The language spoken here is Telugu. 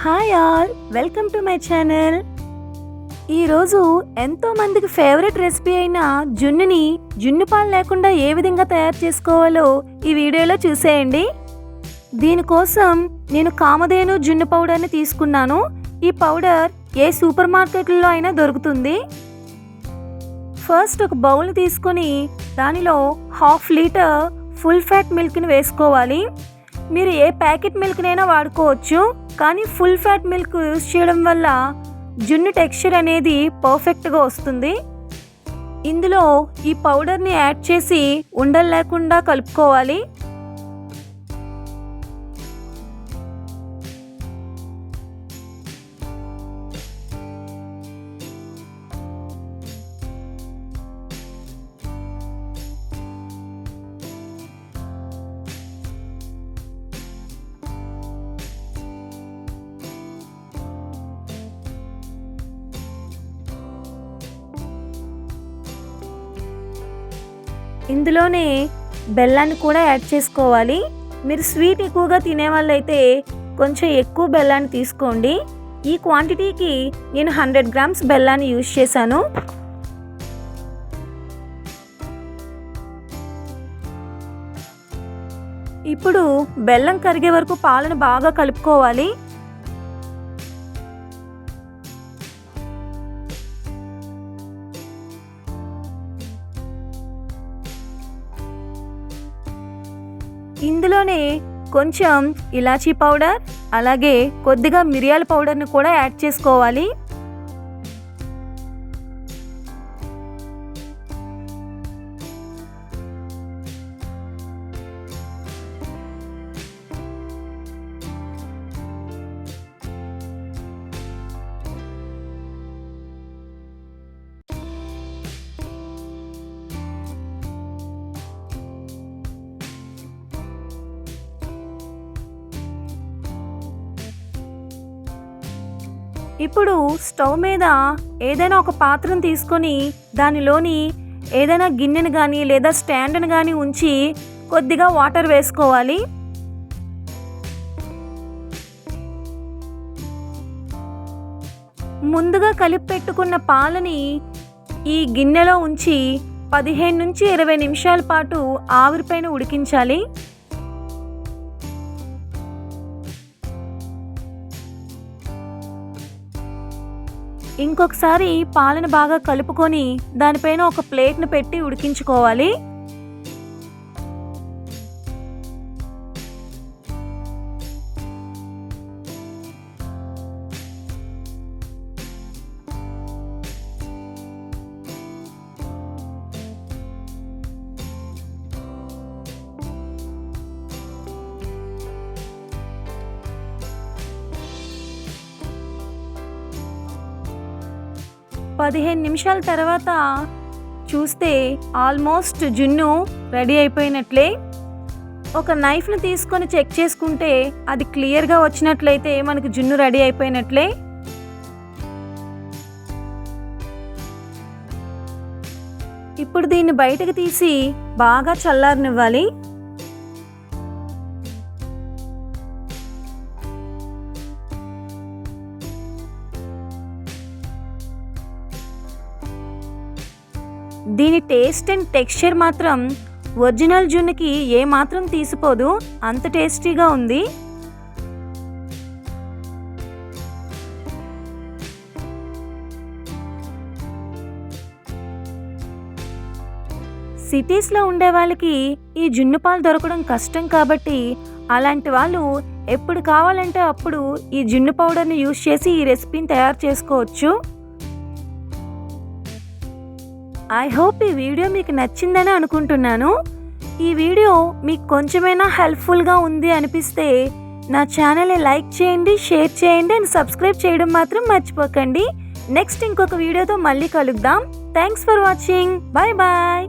Hi all welcome to my channel. ఈరోజు ఎంతో మందికి ఫేవరెట్ రెసిపీ అయిన జున్నుని జున్ను పాలు లేకుండా ఏ విధంగా తయారు చేసుకోవాలో ఈ వీడియోలో చూసేయండి. దీనికోసం నేను కామధేను జున్ను పౌడర్ని తీసుకున్నాను. ఈ పౌడర్ ఏ సూపర్ మార్కెట్లో అయినా దొరుకుతుంది. ఫస్ట్ ఒక బౌల్ తీసుకొని దానిలో హాఫ్ లీటర్ ఫుల్ ఫ్యాట్ మిల్క్ని వేసుకోవాలి. మీరు ఏ ప్యాకెట్ మిల్క్నైనా వాడుకోవచ్చు. కానీ ఫుల్ ఫ్యాట్ మిల్క్ యూస్ చేయడం వల్ల జున్ను టెక్స్చర్ అనేది పర్ఫెక్ట్గా వస్తుంది. ఇందులో ఈ పౌడర్ని యాడ్ చేసి ఉండలు లేకుండా కలుపుకోవాలి. ఇందులోనే బెల్లాన్ని కూడా యాడ్ చేసుకోవాలి. మీరు స్వీట్ ఎక్కువగా తినే వాళ్ళైతే కొంచెం ఎక్కువ బెల్లాన్ని తీసుకోండి. ఈ క్వాంటిటీకి నేను హండ్రెడ్ గ్రామ్స్ బెల్లాన్ని యూజ్ చేశాను. ఇప్పుడు బెల్లం కరిగే వరకు పాలను బాగా కలుపుకోవాలి. ఇందులోనే కొంచెం ఇలాచీ పౌడర్ అలాగే కొద్దిగా మిరియాల పౌడర్ని కూడా యాడ్ చేసుకోవాలి. ఇప్పుడు స్టవ్ మీద ఏదైనా ఒక పాత్రను తీసుకొని దానిలోని ఏదైనా గిన్నెను కానీ లేదా స్టాండ్ని కానీ ఉంచి కొద్దిగా వాటర్ వేసుకోవాలి. ముందుగా కలిపి పెట్టుకున్న పాలని ఈ గిన్నెలో ఉంచి పదిహేను నుంచి ఇరవై నిమిషాల పాటు ఆవిరిపైన ఉడికించాలి. ఇంకొకసారి పాలను బాగా కలుపుకొని దానిపైన ఒక ప్లేట్ను పెట్టి ఉడికించుకోవాలి. పదిహేను నిమిషాల తర్వాత చూస్తే ఆల్మోస్ట్ జున్ను రెడీ అయిపోయినట్లే. ఒక నైఫ్ను తీసుకొని చెక్ చేసుకుంటే అది క్లియర్గా వచ్చినట్లయితే మనకు జున్ను రెడీ అయిపోయినట్లే. ఇప్పుడు దీన్ని బయటకు తీసి బాగా చల్లారనివ్వాలి. దీని టేస్ట్ అండ్ టెక్స్చర్ మాత్రం ఒరిజినల్ జున్నుకి ఏ మాత్రం తీసిపోదు. అంత టేస్టీగా ఉంది. సిటీస్లో ఉండే వాళ్ళకి ఈ జున్ను పాలు దొరకడం కష్టం కాబట్టి అలాంటి వాళ్ళు ఎప్పుడు కావాలంటే అప్పుడు ఈ జున్ను పౌడర్ని యూస్ చేసి ఈ రెసిపీని తయారు చేసుకోవచ్చు. ఐ హోప్ ఈ వీడియో మీకు నచ్చిందని అనుకుంటున్నాను. ఈ వీడియో మీకు కొంచెమైనా హెల్ప్ఫుల్గా ఉంది అనిపిస్తే నా ఛానల్ని లైక్ చేయండి షేర్ చేయండి అండ్ సబ్స్క్రైబ్ చేయడం మాత్రం మర్చిపోకండి. నెక్స్ట్ ఇంకొక వీడియోతో మళ్ళీ కలుద్దాం. Thanks for watching bye bye